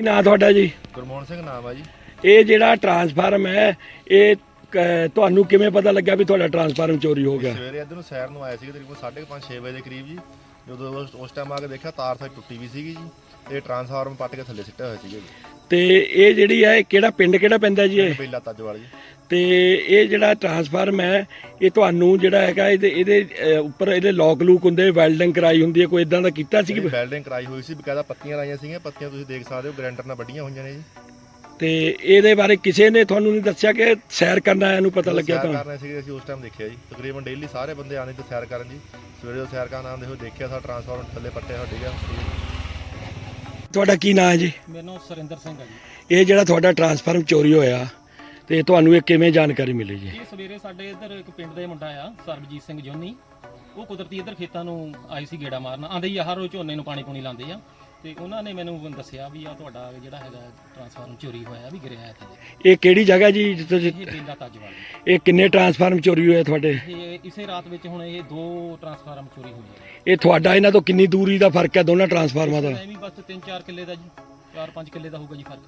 ਨਾਂ ਤੁਹਾਡਾ ਜੀ? ਗੁਰਮੋਹਨ ਸਿੰਘ ਨਾਮ ਆ ਜੀ। ਇਹ ਜਿਹੜਾ ਟਰਾਂਸਫਾਰਮ ਹੈ ਇਹ ਕ- ਤੁਹਾਨੂੰ ਕਿਵੇਂ ਪਤਾ ਲੱਗਿਆ ਵੀ ਤੁਹਾਡਾ ਟਰਾਂਸਫਾਰਮ ਚੋਰੀ ਹੋ ਗਿਆ? ਸਵੇਰੇ ਇੱਧਰ ਨੂੰ ਸੈਰ ਨੂੰ ਆਏ ਸੀਗੇ ਤਕਰੀਬਨ 5:30 6 ਵਜੇ ਦੇ ਕਰੀਬ ਜੀ। ਜਦੋਂ ਉਸ- ਉਸ ਟਾਈਮ ਆ ਕੇ ਦੇਖਿਆ ਤਾਰ ਸਾਡੀ ਟੁੱਟੀ ਵੀ ਸੀਗੀ ਜੀ। ਤੇ ਟਰਾਂਸਫਾਰਮਰ ਪੱਟ ਕੇ ਥੱਲੇ ਸਿੱਟੇ ਹੋਏ ਸੀਗੇ ਜੀ। ਤੇ ਇਹ ਜਿਹੜੀ ਹੈ ਇਹ ਕਿਹੜਾ ਪਿੰਡ ਕਿਹੜਾ ਪੈਂਦਾ ਜੀ ਇਹ? ਪਹਿਲਾ ਤਾਜਵਾਲ ਜੀ ਤੇ ਇਹ ਜਿਹੜਾ ਟਰਾਂਸਫਾਰਮ ਹੈ ਇਹ ਤੁਹਾਨੂੰ ਜਿਹੜਾ ਹੈਗਾ ਇਹਦੇ ਇਹਦੇ ਅਹ, ਉੱਪਰ ਇਹਦੇ ਲੋਕ ਲੂਕ ਹੁੰਦੇ ਵੈਲਡਿੰਗ ਕਰਾਈ ਹੁੰਦੀ ਹੈ ਕੋਈ ਇਦਾਂ ਦਾ ਕੀਤਾ ਸੀ? ਕਿ ਵੈਲਡਿੰਗ ਕਰਾਈ ਹੋਈ ਸੀ ਬਕਾਇਦਾ ਪੱਤੀਆਂ ਲਾਈਆਂ ਸੀਗੀਆਂ ਪੱਤੀਆਂ ਤੁਸੀਂ ਦੇਖ ਸਕਦੇ ਹੋ ਗ੍ਰੈਂਡਰ ਨਾਲ ਵੱਡੀਆਂ ਹੋਈਆਂ ਨੇ ਜੀ। ਤੇ ਇਹਦੇ ਬਾਰੇ ਕਿਸੇ ਨੇ ਤੁਹਾਨੂੰ ਨਹੀਂ ਦੱਸਿਆ ਕਿ ਸੈਰ ਕਰਨ ਆਇਆ ਨੂੰ ਪਤਾ ਲੱਗਿਆ ਸੈਰ ਤਾਂ? ਕਰਨੇ ਸੀਗੇ ਅਸੀਂ ਉਸ ਟਾਈਮ ਦੇਖਿਆ ਜੀ। ਤਕਰੀਬਨ ਡੇਲੀ ਸਾਰੇ ਬੰਦੇ ਆਉਂਦੇ ਤੇ ਸੈਰ ਕਰਨ ਜੀ। ਸਵੇਰੇ ਜਦੋਂ ਸੈਰ ਕਰਨ ਆਉਂਦੇ ਹੋ ਦੇਖਿਆ ਸਾਡਾ ਟਰਾਂਸਫਾਰਮਰ ਥੱਲੇ ਪੱਟੇ ਹੋ ਡਿੱਗਿਆ ਤੁਹਾਡਾ ਕੀ ਨਾਮ ਹੈ ਜੀ? ਮੇਰਾ ਨਾਮ ਸੁਰਿੰਦਰ ਸਿੰਘ ਹੈ ਜੀ। ਇਹ ਜਿਹੜਾ ਤੁਹਾਡਾ ਟਰਾਂਸਫਾਰਮ ਚੋਰੀ ਹੋਇਆ ਤੇ ਤੁਹਾਨੂੰ ਇਹ ਕਿਵੇਂ ਜਾਣਕਾਰੀ ਮਿਲੀ ਜੀ? ਇਹ ਸਵੇਰੇ ਸਾਡੇ ਇੱਧਰ ਇੱਕ ਪਿੰਡ ਦੇ ਮੁੰਡਾ ਆ ਸਰਬਜੀਤ ਸਿੰਘ ਜੋਨੀ। ਉਹ ਕੁਦਰਤੀ ਇੱਧਰ ਖੇਤਾਂ ਨੂੰ ਆਏ ਸੀ ਗੇੜਾ ਮਾਰਨ। ਆਂਦੇ ਹੀ ਹਰ ਰੋਜ਼ ਝੋਨੇ ਨੂੰ ਪਾਣੀ ਪੂਣੀ ਲਾਉਂਦੇ ਆ। ਤੇ ਉਹਨਾਂ ਨੇ ਮੈਨੂੰ ਦੱਸਿਆ ਵੀ ਆ ਤੁਹਾਡਾ ਜਿਹੜਾ ਹੈਗਾ ਟਰਾਂਸਫਾਰਮ ਚੋਰੀ ਹੋਇਆ ਵੀ ਗਿਰਿਆ ਹੈ ਥੱਲੇ ਇਹ ਕਿਹੜੀ ਜਗ੍ਹਾ ਜੀ ਜਿੱਥੇ ਇਹ ਬੇਲਾ ਤਾਜਵਾਲ। ਇਹ ਕਿੰਨੇ ਟਰਾਂਸਫਾਰਮ ਚੋਰੀ ਹੋਏ ਤੁਹਾਡੇ? ਇਹ ਇਸੇ ਰਾਤ ਵਿੱਚ ਹੁਣ ਇਹ ਦੋ ਟਰਾਂਸਫਾਰਮ ਚੋਰੀ ਹੋਏ ਆ। ਇਹ ਤੁਹਾਡਾ ਇਹਨਾਂ ਤੋਂ ਕਿੰਨੀ ਦੂਰੀ ਦਾ ਫ਼ਰਕ ਹੈ ਦੋਨਾਂ ਟਰਾਂਸਫਾਰਮਾਂ ਦਾ? ਐਵੇਂ ਬਸ 3-4 ਕਿੱਲੇ ਦਾ ਜੀ 4-5 ਕਿੱਲੇ ਦਾ ਹੋਊਗਾ ਜੀ ਫ਼ਰਕ।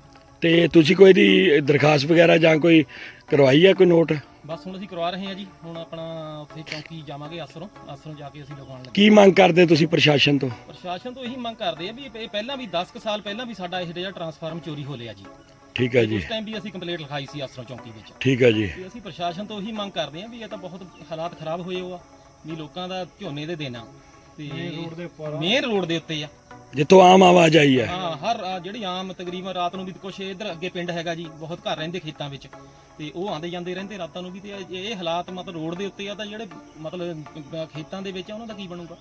ਤੇ ਤੁਸੀਂ ਕੋਈ ਦੀ ਦਰਖਾਸਤ ਵਗੈਰਾ ਜਾਂ ਕੋਈ ਕਰਵਾਈ ਹੈ ਕੋਈ ਨੋਟ? ਬਸ ਹੁਣ ਅਸੀਂ ਕਰਵਾ ਰਹੇ ਹਾਂ ਜੀ ਹੁਣ ਆਪਣਾ ਉੱਥੇ ਚੌਂਕੀ ਜਾਵਾਂਗੇ ਆਸਰੋਂ ਆਸਰੋਂ ਜਾ ਕੇ ਅਸੀਂ ਲਿਖਾਉਣ ਲੱਗੇ ਕੀ ਮੰਗ ਕਰਦੇ ਤੁਸੀਂ ਪ੍ਰਸ਼ਾਸਨ ਤੋਂ? ਪ੍ਰਸ਼ਾਸਨ ਤੋਂ ਇਹੀ ਮੰਗ ਕਰਦੇ ਆ ਵੀ ਇਹ ਪਹਿਲਾਂ ਵੀ 10 ਕੁ ਸਾਲ ਪਹਿਲਾਂ ਵੀ ਸਾਡਾ ਇਹ ਜਿਹੜਾ ਟਰਾਂਸਫਾਰਮ ਚੋਰੀ ਹੋ ਲਿਆ ਜੀ। ਠੀਕ ਹੈ ਜੀ। ਉਸ ਟਾਈਮ ਵੀ ਅਸੀਂ ਕੰਪਲੇਂਟ ਲਿਖਾਈ ਸੀ ਆਸਰੋਂ ਚੌਂਕੀ ਵਿੱਚ। ਠੀਕ ਹੈ ਜੀ। ਤੇ ਅਸੀਂ ਪ੍ਰਸ਼ਾਸਨ ਤੋਂ ਇਹੀ ਮੰਗ ਕਰਦੇ ਆ ਵੀ ਇਹ ਤਾਂ ਬਹੁਤ ਹਾਲਾਤ ਖਰਾਬ ਹੋਏ ਹੋ ਆ ਵੀ ਲੋਕਾਂ ਦਾ ਝੋਨੇ ਦੇ ਦੇਣਾ। ਤੇ ਰੋਡ ਦੇ ਉੱਪਰ ਮੇਨ ਰੋਡ ਦੇ ਉੱਤੇ ਆ। ਜਿੱਥੋਂ ਆਮ ਆਵਾਜ਼ ਆਈ ਹੈ। ਹਾਂ, ਹਰ ਆ ਜਿਹੜੀ ਆਮ ਤਕਰੀਬਨ ਰਾਤ ਨੂੰ ਵੀ ਕੁਛ ਇਧਰ ਅੱਗੇ ਪਿੰਡ ਹੈਗਾ ਜੀ, ਬਹੁਤ ਘਰ ਰਹਿੰਦੇ ਖੇਤਾਂ ਵਿੱਚ। ਤੇ ਉਹ ਆਂਦੇ ਜਾਂਦੇ ਰਹਿੰਦੇ ਰਾਤਾਂ ਨੂੰ ਵੀ, ਤੇ ਇਹ ਇਹ ਹਾਲਾਤ ਮਤਲਬ ਰੋਡ ਦੇ ਉੱਤੇ ਆ ਤਾਂ ਜਿਹੜੇ ਮਤਲਬ ਖੇਤਾਂ ਦੇ ਵਿੱਚ ਆ, ਉਹਨਾਂ ਦਾ ਕੀ ਬਣੂਗਾ?